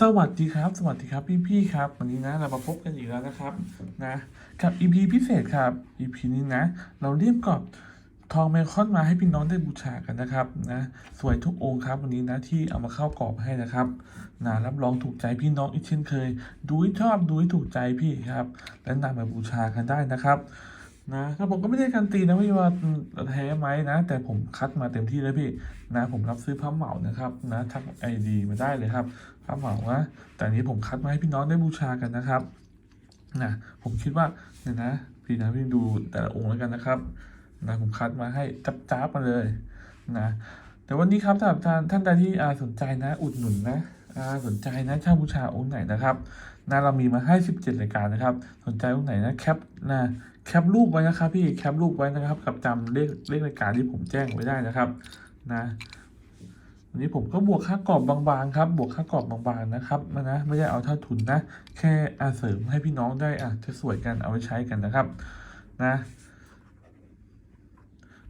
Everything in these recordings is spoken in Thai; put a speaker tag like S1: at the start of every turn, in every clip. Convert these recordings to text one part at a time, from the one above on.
S1: สวัสดีครับ สวัสดีครับพี่ๆครับ วันนี้นะเรามาพบกันอีกแล้วนะครับนะกับ EP พิเศษครับ EP นี้นะ เราเรียบกรอบทองไมคอนมาให้พี่น้องได้บูชากันนะครับนะสวยทุกองค์ครับวันนี้นะที่เอามาเข้ากรอบให้นะครับนะรับรองถูกใจพี่น้องอีกเช่นเคย ดูให้ชอบดูให้ถูกใจพี่ครับ และนำมาบูชากันได้นะครับ นะถ้าผมก็ไม่ได้การนตีนะพี่ว่าแท้ไหมนะ แต่ผมคัดมาเต็มที่แล้วพี่นะ ผมรับซื้อผ้าเหมานะครับนะทักไอดีมาได้เลยครับผ้าเหมานะแต่อันนี้ผมคัดมาให้พี่น้องได้บูชากันนะครับนะผมคิดว่าเนี่ยนะ พี่นะพี่ดูแต่ละองค์แล้วกันนะครับนะผมคัดมาให้จับจ้าบมาเลยนะแต่วันนี้ครับสำหรับท่านท่านใดที่อาสนใจนะ อุดหนุนนะอาสนใจนะเช่าบูชาองค์ไหนนะครับนะเรามีมาให้ 17รายการนะครับ สนใจองค์ไหนนะแคปนะ แคปรูปไว้นะครับพี่แคปรูปไว้นะครับกับจำเลขเลขรายการที่ผมแจ้งไว้ได้นะครับนะวันนี้ผมก็บวกค่ากรอบบางๆครับ บวกค่ากรอบบางๆนะครับนะไม่ได้เอาเท่าทุนนะ แค่อาเสริมให้พี่น้องได้อะจะสวยกันเอาไว้ใช้กันนะครับนะ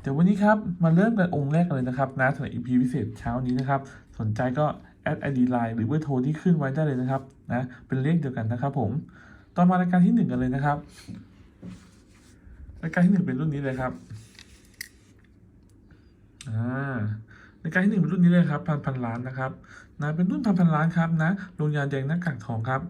S1: เดี๋ยววันนี้ครับมาเริ่มกันองค์แรกเลยนะครับนะสำหรับ EP พิเศษเช้านี้นะครับ สนใจก็แอดไอดีไลน์หรือเบอร์โทรที่ขึ้นไว้ได้เลยนะครับนะเป็นเลขเดียวกันนะครับ ผมต่อมารายการที่หนึ่งกันเลยนะครับ รายการที่หนึ่งเป็นรุ่นนี้เลยครับอ่าในการที่หนึ่งเป็นรุ่นนี้เลยครับพันพันล้านนะครับนะเป็นรุ่นพันพันล้านครับนะโรงยาแดงหน้ากากทองครับ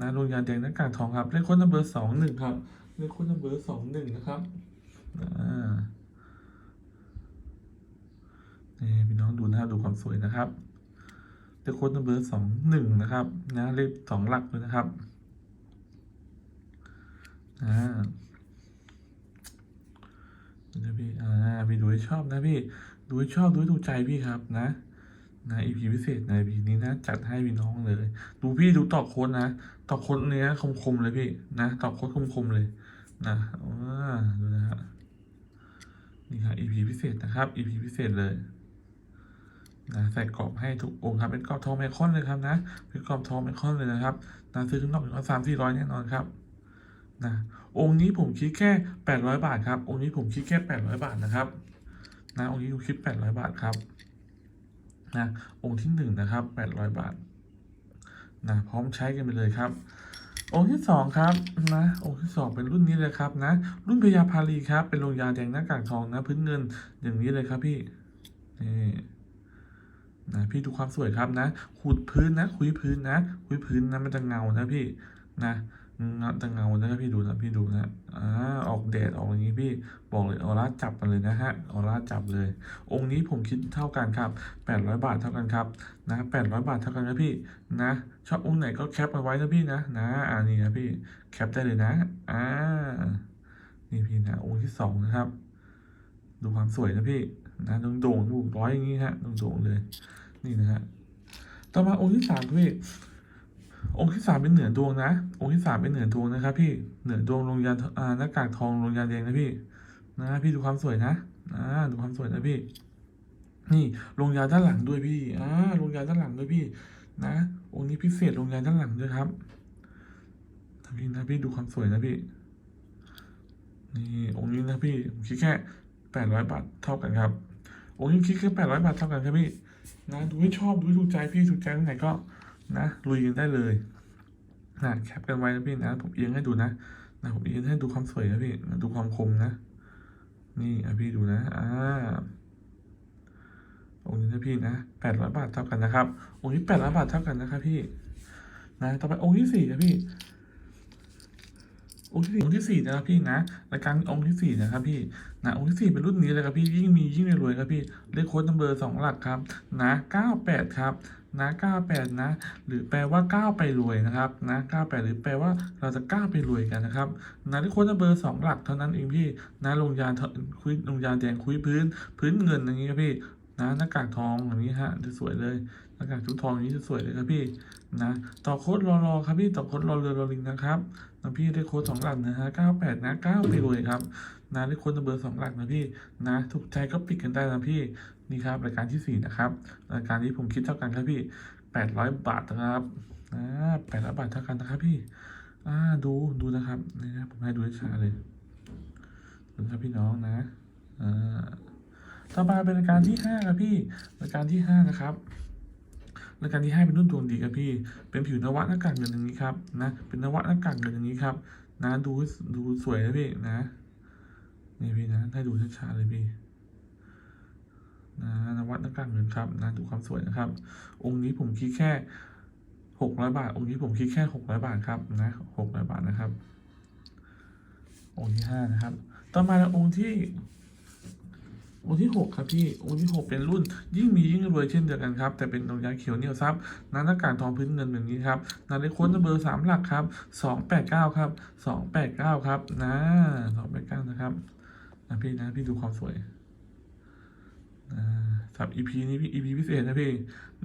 S1: นะโรงยาแดงหน้ากากทองครับเลขค้นนัมเบอร์สองหนึ่งครับเลขค้นนัมเบอร์สองหนึ่งนะครับอ่านี่พี่น้องดูนะครับดูความสวยนะครับเลขค้นนัมเบอร์สองหนึ่งนะครับนะเลขสองหลักเลยนะครับอ่า นะพี่ อ่า พี่ดูให้ชอบนะพี่ ดูให้ชอบดูให้ถูกใจพี่ครับนะ นะ EP พิเศษใน EP นี้นะ จัดให้พี่น้องเลย ดูพี่ดูตอบโค้ดนะ ตอบโค้ดเนี้ยคมๆเลยพี่ นะ ตอบโค้ดคมๆเลย นะอ่าดูนะฮะ นี่ครับ EP พิเศษนะครับ EP พิเศษเลยนะใส่กรอบให้ทุกองค์ครับ เป็นกรอบทองไมคอนเลยครับนะ เป็นกรอบทองไมคอนเลยนะครับนะซื้อข้างนอกถึงสามสี่ร้อยแน่นอนครับ นะองค์นี้ผมคิดแค่แปดร้อยบาทครับ องค์นี้ผมคิดแค่แปดร้อยบาทนะครับนะองค์นี้ดูคลิปแปดร้อยบาทครับนะองค์ที่หนึ่งนะครับแปดร้อยบาทนะพร้อมใช้กันไปเลยครับ องค์ที่สองครับนะองค์ที่สองเป็นรุ่นนี้เลยครับนะ รุ่นพยาพาลีครับ เป็นโรงยาแดงหน้ากากทองนะ พื้นเงินอย่างนี้เลยครับพี่นี่นะพี่ดูความสวยครับนะขูดพื้นนะ คุยพื้นนะ คุยพื้นนะมันจะเงานะพี่นะ งาจะเงานะพี่ดูนะพี่ดูนะอ่าออกแดดออกอย่างนี้พี่บอกเลยออร่าจับกันเลยนะฮะออร่าจับเลย องค์นี้ผมคิดเท่ากันครับ 800 บาทเท่ากันครับนะ800 บาทเท่ากันนะพี่นะชอบองค์ไหนก็แคปมาไว้นะพี่นะนะอ่านี่นะพี่แคปได้เลยนะอ่านี่พี่นะองค์ที่สองนะครับ ดูความสวยนะพี่นะโด่งๆดูร้อยอย่างนี้ฮะโด่งๆเลย นี่นะฮะต่อมาองค์ที่สามพี่ องค์ที่สามเป็นเหนือดวงนะ องค์ที่สามเป็นเหนือดวงนะครับพี่ เหนือดวงโรงยาอ่าหน้ากากทองโรงยาแดงนะพี่ นะพี่ดูความสวยนะอ่าดูความสวยนะพี่ นี่ลงยาด้านหลังด้วยพี่อ่าลงยาด้านหลังด้วยพี่ นะ องค์นี้พิเศษลงยาด้านหลังด้วยครับทำพี่นะพี่ดูความสวยนะพี่ นี่องค์นี้นะพี่ผมคิดแค่แปดร้อยบาทเท่ากันครับ องค์นี้คิดแค่แปดร้อยบาทเท่ากันครับพี่ นะดูให้ชอบดูให้ถูกใจพี่ถูกใจตรงไหนก็ นะลุยกันได้เลยนะแคปกันไว้นะพี่นะ ผมเอียงให้ดูนะนะผมเอียงให้ดูความสวยนะพี่ดูความคมนะ นี่อะพี่ดูนะอ่าองค์นี้นะพี่นะแปดร้อยบาทเท่ากันนะครับองค์นี้แปดร้อยบาทเท่ากันนะครับพี่ นะต่อไปองค์ที่สี่นะพี่องค์ที่สี่องค์ที่สี่นะครับพี่นะรายการองค์ที่สี่นะครับพี่นะองค์ที่สี่เป็นรุ่นนี้เลยครับพี่ยิ่งมียิ่งรวยครับพี่เลขโค้ดนัมเบอร์สองหลักครับนะเก้าแปดครับ นะเก้าแปดนะ หรือแปลว่าก้าวไปรวยนะครับนะเก้าแปดหรือแปลว่าเราจะก้าวไปรวยกันนะครับนะเลขโค้ดนัมเบอร์สองหลักเท่านั้นเองพี่นะลงยาคุยลงยาแดงคุยพื้น พื้นเงินอย่างนี้ครับพี่นะหน้ากากทองอย่างนี้ฮะจะสวยเลยหน้ากากชุดทองอย่างนี้จะสวยเลยครับพี่นะต่อโค้ดรอรอครับพี่ต่อโค้ดรอเรือรอลิงนะครับนะพี่ได้โค้ดสองหลักนะฮะเก้าแปดนะเก้าไปรวยครับนะได้โค้ดเบอร์สองหลักนะพี่นะถูกใจก็ปิดกันได้นะพี่ นี่ครับรายการที่สี่นะครับ รายการนี้ผมคิดเท่ากันครับพี่แปดร้อยบาทนะครับอ่าแปดร้อยบาทเท่ากันนะครับพี่อ่าดูดูนะครับนี่นะผมให้ดูให้ชัดเลยดูนะครับพี่น้องนะอ่าต่อมาเป็นรายการที่ห้าครับพี่รายการที่ห้านะครับรายการที่ให้เป็นรุ่นดวงดีครับพี่ เป็นผิวนวัตหน้ากากเงินอย่างนี้ครับนะ เป็นนวัตหน้ากากเงินอย่างนี้ครับ นะดูดูสวยนะพี่นะ นี่พี่นะให้ดูช้าๆเลยพี่ นะนวัตหน้ากากเงินครับนะดูความสวยนะครับ องค์นี้ผมคิดแค่หกร้อยบาท องค์นี้ผมคิดแค่หกร้อยบาทครับนะหกร้อยบาทนะครับ องค์ที่ห้านะครับ ต่อมาองค์ที่องค์ที่หกครับพี่องค์ที่หกเป็นรุ่น ยิ่งมียิ่งรวยเช่นเดียวกันครับ แต่เป็นดอกยาเขียวเหนียวซับน้ำหน้ากากทองพื้นเงินแบบนี้ครับนาฬิกาเบอร์สามหลักครับสองแปดเก้าครับสองแปดเก้าครับนะสองแปดเก้านะครับนะพี่นะพี่ดูความสวย สำหรับ EP นี้พี่ EP พิเศษนะพี่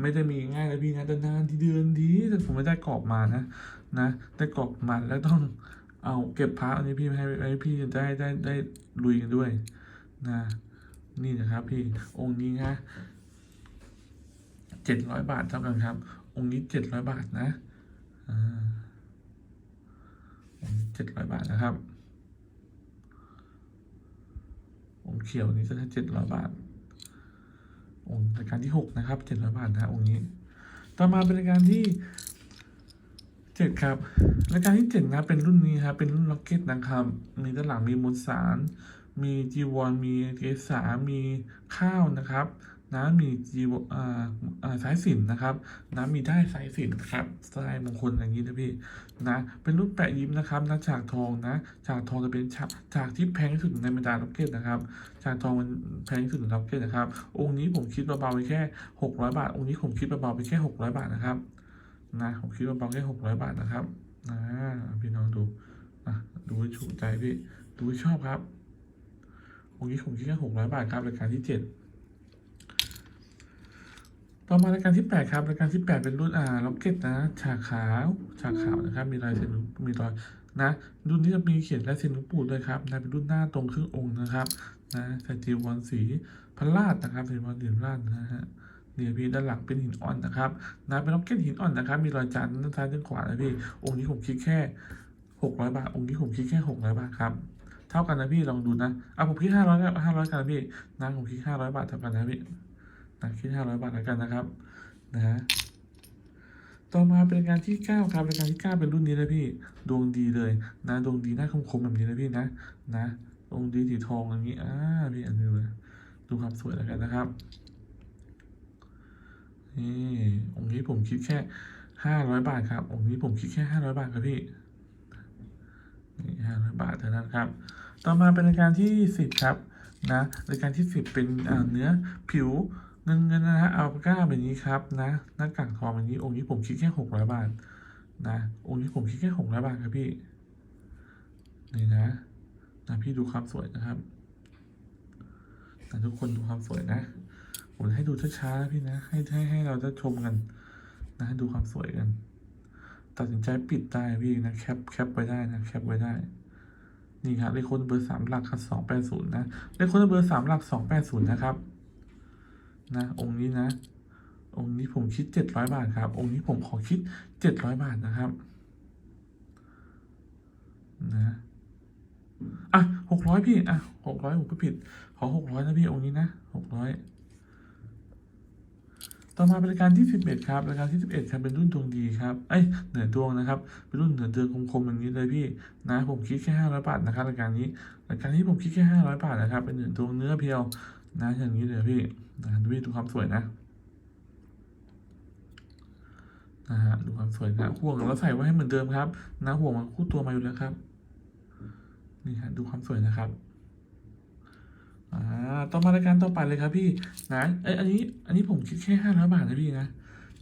S1: ไม่ได้มีง่ายนะพี่นะนานๆที่เดือนดีแต่ผมไม่ได้กรอบมานะ นะได้กรอบมาแล้วต้องเอาเก็บพระอันนี้พี่ให้ให้พี่จะได้ได้ได้ลุยกันด้วย นะ นี่นะครับ พี่องค์นี้นะเจ็ดร้อยบาทเท่ากันครับ องค์นี้เจ็ดร้อยบาทนะอ่าเจ็ดร้อยบาทนะครับองค์เขียวนี้จะได้เจ็ดร้อยบาท องค์รายการที่หกนะครับเจ็ดร้อยบาทนะองค์นี้ ต่อมาเป็นรายการที่เจ็ดครับรายการที่เจ็ดนะเป็นรุ่นนี้ครับเป็นรุ่นล็อกเก็ตนะครับ มีด้านหลังมีมวลสาร มีจีวรมีเกสามีข้าวนะครับ นะมีจีวอ่าอ่าสายสินนะครับนะมีได้สายสินครับสายมงคลอย่างนี้นะพี่นะเป็นรูปแปะยิ้มนะครับนะฉากทองนะฉากทองจะเป็นฉากฉากที่แพงที่สุดในบรรดาล็อกเก็ตนะครับฉากทองมันแพงที่สุดในล็อกเก็ตนะครับ องค์นี้ผมคิดเบาๆไปแค่หกร้อยบาท องค์นี้ผมคิดเบาๆไปแค่หกร้อยบาทนะครับนะผมคิดเบาๆแค่หกร้อยบาทนะครับนะพี่น้องดูอะดูให้ถูกใจพี่ดูให้ชอบครับองค์นี้ผมคิดแค่หกร้อยบาทครับรายการที่เจ็ด ต่อมารายการที่แปดครับรายการที่แปดเป็นรุ่นอ่าล็อกเก็ตนะฉากขาวฉากขาวนะครับ มีลายเซ็นมีรอยนะรุ่นนี้จะมีเขียนลายเซ็นหลวงปู่ด้วยครับนะเป็นรุ่นหน้าตรงครึ่งองค์นะครับนะใส่จีวรสีพระราชนะครับจีวรสีพระราชนะฮะเนี่ยพี่ด้านหลังเป็นหินอ่อนนะครับนะเป็นล็อกเก็ตหินอ่อนนะครับ มีรอยจานด้านซ้ายด้านขวานะพี่องค์นี้ผมคิดแค่หกร้อยบาทองค์นี้ผมคิดแค่หกร้อยบาทครับเท่ากันนะพี่ลองดูนะเอาผมคิดห้าร้อยห้าร้อยกันนะพี่นะผมคิดห้าร้อยบาทเท่ากันนะพี่ นะคิดห้าร้อยบาทแล้วกันนะครับนะฮะต่อมาเป็นการที่เก้าครับรายการที่เก้าเป็นรุ่นนี้เลยพี่ดวงดีเลยนะดวงดีหน้าคมๆแบบนี้นะพี่นะนะดวงดีสีทองอย่างนี้อ่าพี่อันนี้เลยดูความสวยแล้วกันนะครับนี่องค์นี้ผมคิดแค่ห้าร้อยบาทครับองค์นี้ผมคิดแค่ห้าร้อยบาทครับพี่นี่ห้าร้อยบาทเท่านั้นครับ ต่อมาเป็นรายการที่สิบครับนะรายการที่สิบเป็นเนื้อผิว เงินเงินนะฮะอัลปาก้าแบบนี้ครับนะหน้ากากทองแบบนี้องค์นี้ผมคิดแค่หกร้อยบาทนะองค์นี้ผมคิดแค่หกร้อยบาทครับพี่นี่นะนะพี่ดูความสวยนะครับนะทุกคนดูความสวยนะ ผมให้ดูช้าๆพี่นะ ให้ให้ให้เราได้ชมกัน นะดูความสวยกัน ตัดสินใจปิดได้พี่นะแคปแคปไว้ได้นะแคปไว้ได้นี่ครับเลขค้ดเบอร์สามหลักครับสองแปดศูนย์นะเลขค้ดเบอร์สามหลักสองแปดศูนย์นะครับ นะ องค์นี้นะ องค์นี้ผมคิดเจ็ดร้อยบาทครับ องค์นี้ผมขอคิดเจ็ดร้อยบาทนะครับ นะอะหกร้อยพี่อะหกร้อยผมก็ผิด ขอหกร้อยนะพี่องค์นี้นะหกร้อยต่อมาเป็นรายการที่สิบเอ็ดครับรายการที่สิบเอ็ดครับเป็นรุ่นดวงดีครับเอ้ยเหนือดวงนะครับเป็นรุ่นเหนือเดือนคมๆอย่างนี้เลยพี่นะผมคิดแค่ห้าร้อยบาทนะครับรายการนี้รายการนี้ผมคิดแค่ห้าร้อยบาทนะครับเป็นเหนือดวงเนื้อเพียว นะอย่างนี้เลยพี่นะดูพี่ดูความสวยนะนะฮะดูความสวยนะห่วงเราใส่ไว้ให้เหมือนเดิมครับนะห่วงมันคู่ตัวมาอยู่แล้วครับ นี่ฮะดูความสวยนะครับอ่าต่อมารายการต่อไปเลยครับพี่นะเอ้ยอันนี้อันนี้ผมคิดแค่ห้าร้อยบาทนะพี่นะ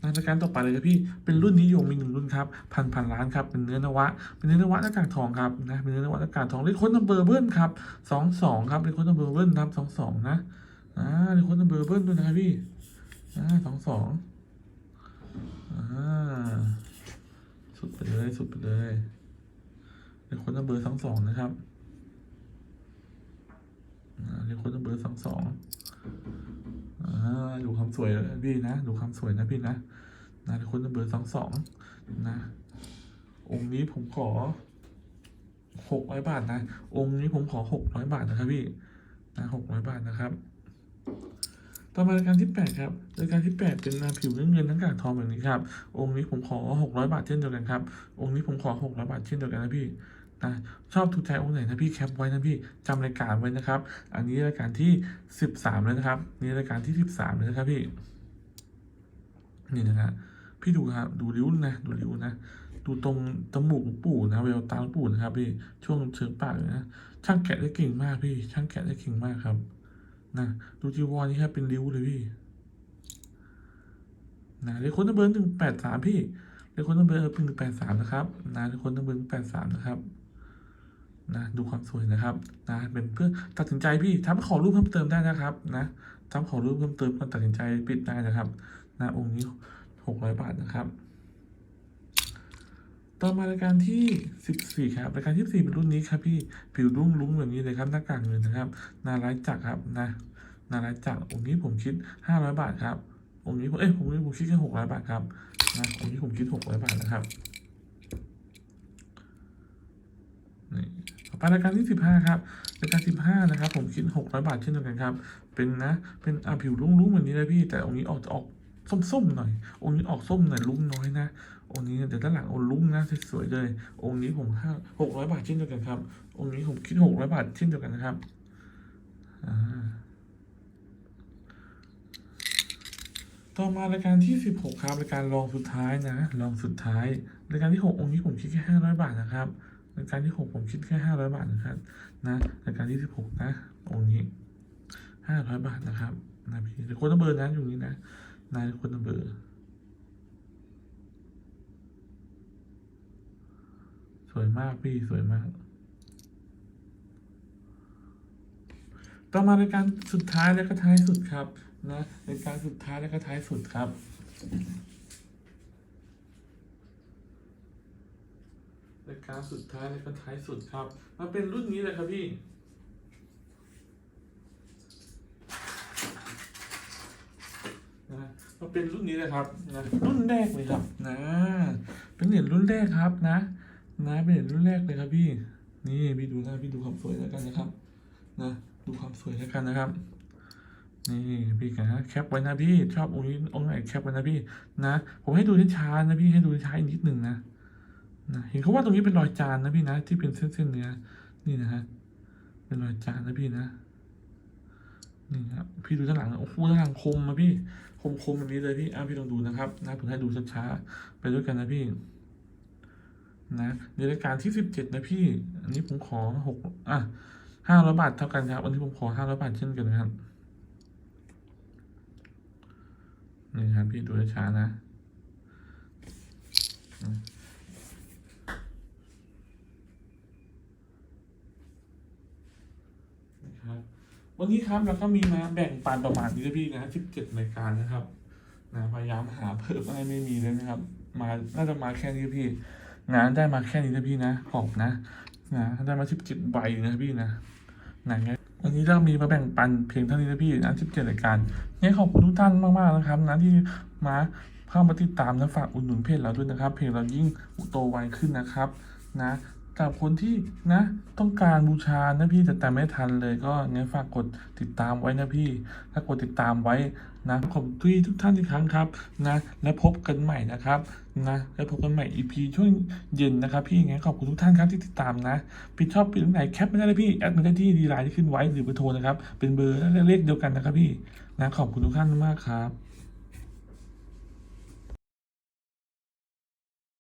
S1: รายการต่อไปเลยครับพี่เป็นรุ่นนิยมมีหนึ่งรุ่นครับพันพันล้านครับเป็นเนื้อนวะ เป็นเนื้อนวะหน้ากากทองครับนะเป็นเนื้อนวะหน้ากากทองเลขค้นนัมเบอร์เบิ้ลครับสองสองครับเลขค้นนัมเบอร์เบิ้ลครับสองสองนะ อ่าเลขค้นนัมเบอร์เบิ้ลด้วยนะครับพี่อ่าสองสองอ่าสุดไปเลยสุดไปเลยเลขค้นนัมเบอร์สองสองนะครับอ่าเรียกคนเบอร์สองสองอ่าดูความสวยพี่นะ ดูความสวยนะพี่นะนะเรียกคนเบอร์สองสองนะองค์นี้ผมขอหกร้อยบาทนะ องค์นี้ผมขอหกร้อยบาทนะครับพี่นะหกร้อยบาทนะครับ ต่อมารายการที่แปดครับรายการที่แปดเป็นนาผิวเนื้อเงินทั้งกากทองแบบนี้ครับ องค์นี้ผมขอหกร้อยบาทเช่นเดียวกันครับ องค์นี้ผมขอหกร้อยบาทเช่นเดียวกันนะพี่นะชอบถูกใจองค์ไหนนะพี่แคปไว้นะพี่จำรายการไว้นะครับ อันนี้รายการที่สิบสามแล้วนะครับ นี่รายการที่สิบสามเลยนะครับพี่ นี่นะครับพี่ดูครับ ดูริ้วนะ ดูริ้วนะ ดูตรงจมูกปู่นะเวลตาปู่นะครับพี่ ช่วงเชิงปากนะ ช่างแกะได้เก่งมากพี่ ช่างแกะได้เก่งมากครับ นะดูจีวรนี่แครับเป็นริ้วเลยพี่นะเลขคนนับเบอร์หนึ่งแปดสามพี่เลขคนนับเบอร์หนึ่งแปดสามนะครับนะเลขคนนับเบอร์แปดสามนะครับนะดูความสวยนะครับนะเป็นเพื่อตัดสินใจพี่ถ้าขอรูปเพิ่มเติมได้นะครับ นะถ้าขอรูปเพิ่มเติมก็ตัดสินใจปิดได้นะครับนะองค์นี้หกร้อยบาทนะครับ ต่อมารายการที่สิบสี่ครับรายการที่สี่เป็นรุ่นนี้ครับพี่ผิวรุ่งรุ้งแบบนี้เลยครับหน้ากากเงินนะครับนาร้ายจักครับนะนาร้ายจักองค์นี้ผมคิดห้าร้อยบาทครับองค์นี้ผมเอ้ยผมผมคิดแค่หกร้อยบาทครับนะองค์นี้ผมคิดหกร้อยบาทนะครับนี่ต่อไปรายการที่สิบห้าครับรายการสิบห้านะครับ ผมคิดหกร้อยบาทเช่นเดียวกันครับเป็นนะเป็นอ่าผิวรุ่งรุ้งแบบนี้เลยพี่แต่องค์นี้ออกจะออก ส้มๆหน่อย องค์นี้ออกส้มหน่อยลุ้งน้อยนะ องค์นี้เดี๋ยวด้านหลังอ้ลุ้งนะสวยๆเลย องค์นี้ผมห้าหกร้อยบาทเช่นเดียวกันครับ องค์นี้ผมคิดหกร้อยบาทเช่นเดียวกันนะครับต่อมารายการที่สิบหกครับรายการรองสุดท้ายนะรองสุดท้ายรายการที่หกองค์นี้ผมคิดแค่ห้าร้อยบาทนะครับรายการที่หกผมคิดแค่ห้าร้อยบาทนะครับนะรายการที่สิบหกนะ องค์นี้ห้าร้อยบาทนะครับนะพี่แต่คนละเบอร์นะอยู่นี้นะ นายคนละเบอร์สวยมากพี่ สวยมาก ต่อมารายการสุดท้ายและก็ท้ายสุดครับนะรายการสุดท้ายและก็ท้ายสุดครับรายการสุดท้ายและก็ท้ายสุดครับมาเป็นรุ่นนี้เลยครับพี่ นะมา เป็นรุ่นนี้เลยครับนะรุ่นแรกเลยครับนะเป็นเหรียญรุ่นแรกครับนะนะเป็นเหรียญรุ่นแรกเลยครับพี่ นี่พี่ดูนะพี่ดูความสวยแล้วกันนะครับ นะดูความสวยแล้วกันนะครับ นี่พี่กันนะแคปไว้นะพี่ชอบองค์นี้องค์ไหนแคปไว้นะพี่นะผมให้ดูช้าๆนะพี่ให้ดูช้าอีกนิดหนึ่งนะนะเห็นเขาว่าตรงนี้เป็นรอยจานนะพี่นะ ที่เป็นเส้นๆเนื้อนี่นะฮะเป็นรอยจานนะพี่นะนี่ครับพี่ดูด้านหลังโอ้โหด้านหลังคมมาพี่ คมๆแบบนี้เลยพี่อะพี่ลองดูนะครับนะผมให้ดูช้าๆไปด้วยกันนะพี่นะในรายการที่สิบเจ็ดนะพี่ อันนี้ผมขอหกอะห้าร้อยบาทเท่ากันครับวันนี้ผมขอห้าร้อยบาทเช่นกันนะครับนี่ครับพี่ดูช้าๆนะอืมนะครับ วันนี้ครับเราก็มีมาแบ่งปันประมาณนี้นะพี่นะสิบเจ็ดรายการนะครับนะพยายามหาเพิ่มอะไรไม่มีเลยนะครับ มาน่าจะมาแค่นี้พี่งานได้มาแค่นี้นะพี่นะขอบนะนะได้มาสิบเจ็ดใบนะพี่นะนะงั้นวันนี้เรามีมาแบ่งปันเพียงเท่านี้นะพี่นะสิบเจ็ดรายการงั้นขอบคุณทุกท่านมากๆนะครับนะที่มาเข้ามาติดตามและฝากอุดหนุนเพจเราด้วยนะครับ เพจเรายิ่งโตไวขึ้นนะครับ นะ กับคนที่นะ ต้องการบูชานะพี่แต่แต่ไม่ทันเลยก็เนี่ยฝากกดติดตามไว้นะพี่ ถ้ากดติดตามไว้นะขอบคุณทุกท่านอีกครั้งครับนะและพบกันใหม่นะครับนะแล้วพบกันใหม่ EP ช่วงเย็นนะครับ พี่งั้นขอบคุณทุกท่านครับที่ติดตามนะปิดชอบปิดตรงไหนแคปไม่ได้เลยพี่แอดมาได้ที่ดีไลน์ที่ขึ้นไว้หรือเบอร์โทรนะครับเป็นเบอร์และเลขเดียวกันนะครับพี่นะขอบคุณทุกท่านมากครับ